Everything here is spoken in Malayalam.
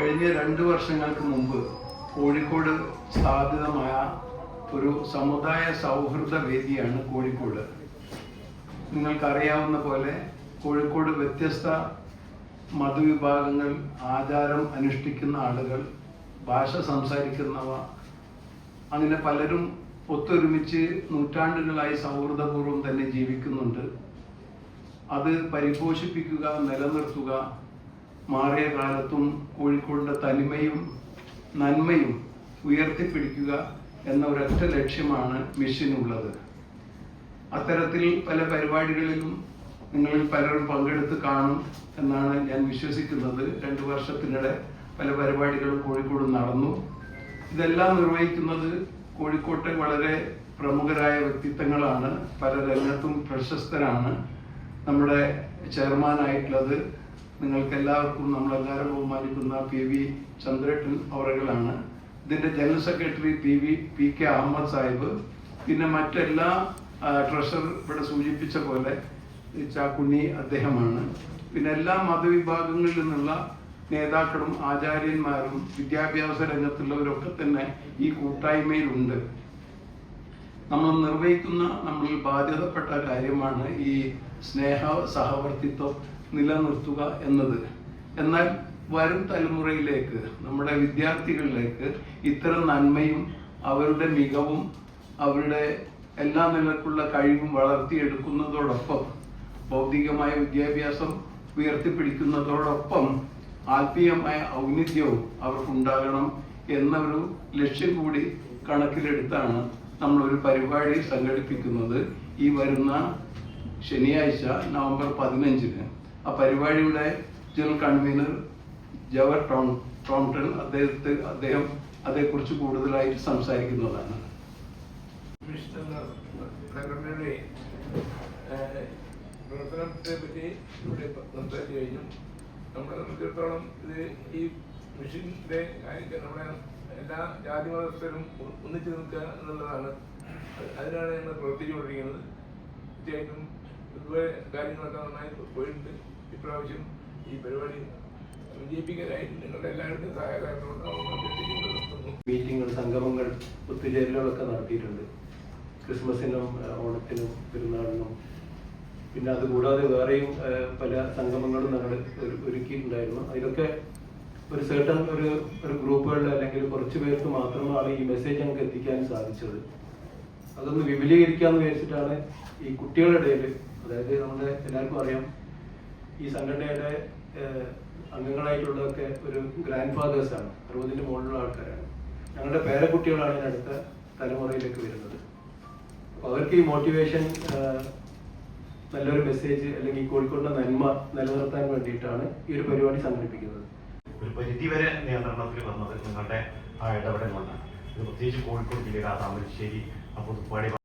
കഴിഞ്ഞ രണ്ട് വർഷങ്ങൾക്ക് മുമ്പ് കോഴിക്കോട് സ്ഥാപിതമായ ഒരു സമുദായ സൗഹൃദ വേദിയാണ് കോഴിക്കോട്. നിങ്ങൾക്കറിയാവുന്ന പോലെ കോഴിക്കോട് വ്യത്യസ്ത മതവിഭാഗങ്ങൾ ആചാരം അനുഷ്ഠിക്കുന്ന ആളുകൾ ഭാഷ സംസാരിക്കുന്നവ അങ്ങനെ പലരും ഒത്തൊരുമിച്ച് നൂറ്റാണ്ടുകളായി സൗഹൃദപൂർവം തന്നെ ജീവിക്കുന്നുണ്ട്. അത് പരിപോഷിപ്പിക്കുക നിലനിർത്തുക മാറിയ കാലത്തും കോഴിക്കോടിന്റെ തനിമയും നന്മയും ഉയർത്തിപ്പിടിക്കുക എന്ന ഒരൊറ്റ ലക്ഷ്യമാണ് മിഷനുള്ളത്. അത്തരത്തിൽ പല പരിപാടികളിലും നിങ്ങളിൽ പലരും പങ്കെടുത്ത് കാണും എന്നാണ് ഞാൻ വിശ്വസിക്കുന്നത്. രണ്ടു വർഷത്തിനിടെ പല പരിപാടികളും കോഴിക്കോട് നടന്നു. ഇതെല്ലാം നിർവഹിക്കുന്നത് കോഴിക്കോട്ടെ വളരെ പ്രമുഖരായ വ്യക്തിത്വങ്ങളാണ്. പല രംഗത്തും പ്രശസ്തരാണ്. നമ്മുടെ ചെയർമാനായിട്ടുള്ളത് നിങ്ങൾക്ക് എല്ലാവർക്കും നമ്മളെല്ലാവരും ബഹുമാനിക്കുന്ന പി വി ചന്ദ്രേട്ടൻ അവറുകളാണ്. ഇതിന്റെ general secretary P V P K Ahammed Sahib. പിന്നെ മറ്റെല്ലാ ട്രഷർ ഇവിടെ സൂചിപ്പിച്ച പോലെ ചാക്കുണ്ണി അദ്ദേഹമാണ്. പിന്നെ എല്ലാ മതവിഭാഗങ്ങളിൽ നിന്നുള്ള നേതാക്കളും ആചാര്യന്മാരും വിദ്യാഭ്യാസ രംഗത്തുള്ളവരൊക്കെ തന്നെ ഈ കൂട്ടായ്മയിലുണ്ട്. നമ്മൾ നിർവഹിക്കുന്ന നമ്മളിൽ ബാധ്യതപ്പെട്ട കാര്യമാണ് ഈ സ്നേഹ സഹവർത്തിത്വം നിലനിർത്തുക എന്നത്. എന്നാൽ വരും തലമുറയിലേക്ക് നമ്മുടെ വിദ്യാർത്ഥികളിലേക്ക് ഇത്തരം നന്മയും അവരുടെ മികവും അവരുടെ എല്ലാ നിലക്കുള്ള കഴിവും വളർത്തിയെടുക്കുന്നതോടൊപ്പം ഭൗതികമായ വിദ്യാഭ്യാസം ഉയർത്തിപ്പിടിക്കുന്നതോടൊപ്പം ആത്മീയമായ ഔന്നിത്യവും അവർക്കുണ്ടാകണം എന്നൊരു ലക്ഷ്യം കൂടി കണക്കിലെടുത്താണ് നമ്മൾ ഒരു പരിപാടി സംഘടിപ്പിക്കുന്നത് ഈ വരുന്ന ശനിയാഴ്ച നവംബർ പതിനഞ്ചിന്. ആ പരിപാടിയുടെ ജനറൽ കൺവീനർ ജവർ ടോൺ ടോംടൺ അദ്ദേഹത്തെ അദ്ദേഹം അതേക്കുറിച്ച് കൂടുതലായിട്ട് സംസാരിക്കുന്നതാണ്. എല്ലാ ജാതി മതസ്ഥരും ഒന്നിച്ചു നിൽക്കുക എന്നുള്ളതാണ്. അതിനാണ് ഞങ്ങൾ പ്രവർത്തിച്ചുകൊണ്ടിരിക്കുന്നത്. തീർച്ചയായിട്ടും കാര്യങ്ങളൊക്കെ നന്നായി പോയിട്ടുണ്ട്. ഇപ്രാവശ്യം ഈ പരിപാടി വിജയിപ്പിക്കാനായിട്ട് നിങ്ങളുടെ എല്ലാവരുടെയും സഹായകാരണം മീറ്റിങ്ങുകൾ സംഗമങ്ങൾ ഒത്തുചേരലുകളൊക്കെ നടത്തിയിട്ടുണ്ട്. ക്രിസ്മസിനും ഓണത്തിനും പെരുന്നാളിനും. പിന്നെ അതുകൂടാതെ വേറെയും പല സംഗമങ്ങളും ഞങ്ങൾ ഒരു- ഒരുക്കിയിട്ടുണ്ടായിരുന്നു. അതിലൊക്കെ ഒരു സെർട്ടൺ ഒരു ഒരു ഗ്രൂപ്പുകളിൽ അല്ലെങ്കിൽ കുറച്ച് പേർക്ക് മാത്രമാണ് ഈ മെസ്സേജ് ഞങ്ങൾക്ക് എത്തിക്കാൻ സാധിച്ചത്. അതൊന്ന് വിപുലീകരിക്കാമെന്ന് വിചാരിച്ചിട്ടാണ് ഈ കുട്ടികളുടെ ഇടയിൽ അതായത് നമ്മുടെ എല്ലാവർക്കും അറിയാം ഈ സംഘടനയുടെ അംഗങ്ങളായിട്ടുള്ളതൊക്കെ ഒരു ഗ്രാൻഡ് ഫാദേഴ്സാണ് അറുപതിന്റെ മുകളിലുള്ള ആൾക്കാരാണ്. ഞങ്ങളുടെ പേരക്കുട്ടികളാണ് അടുത്ത തലമുറയിലേക്ക് വരുന്നത്. അപ്പോൾ അവർക്ക് ഈ മോട്ടിവേഷൻ നല്ലൊരു മെസ്സേജ് അല്ലെങ്കിൽ കോഴിക്കോടിന്റെ നന്മ നിലനിർത്താൻ വേണ്ടിയിട്ടാണ് ഈ ഒരു പരിപാടി സംഘടിപ്പിക്കുന്നത്. ഒരു പരിധിവരെ നിയന്ത്രണത്തിൽ വന്നത് നിങ്ങളുടെ ആ ഇടപെടൽ കൊണ്ടാണ് പ്രത്യേകിച്ച് കോഴിക്കോട് ജില്ലയുടെ ആ താമരശ്ശേരി പുതുപ്പാടി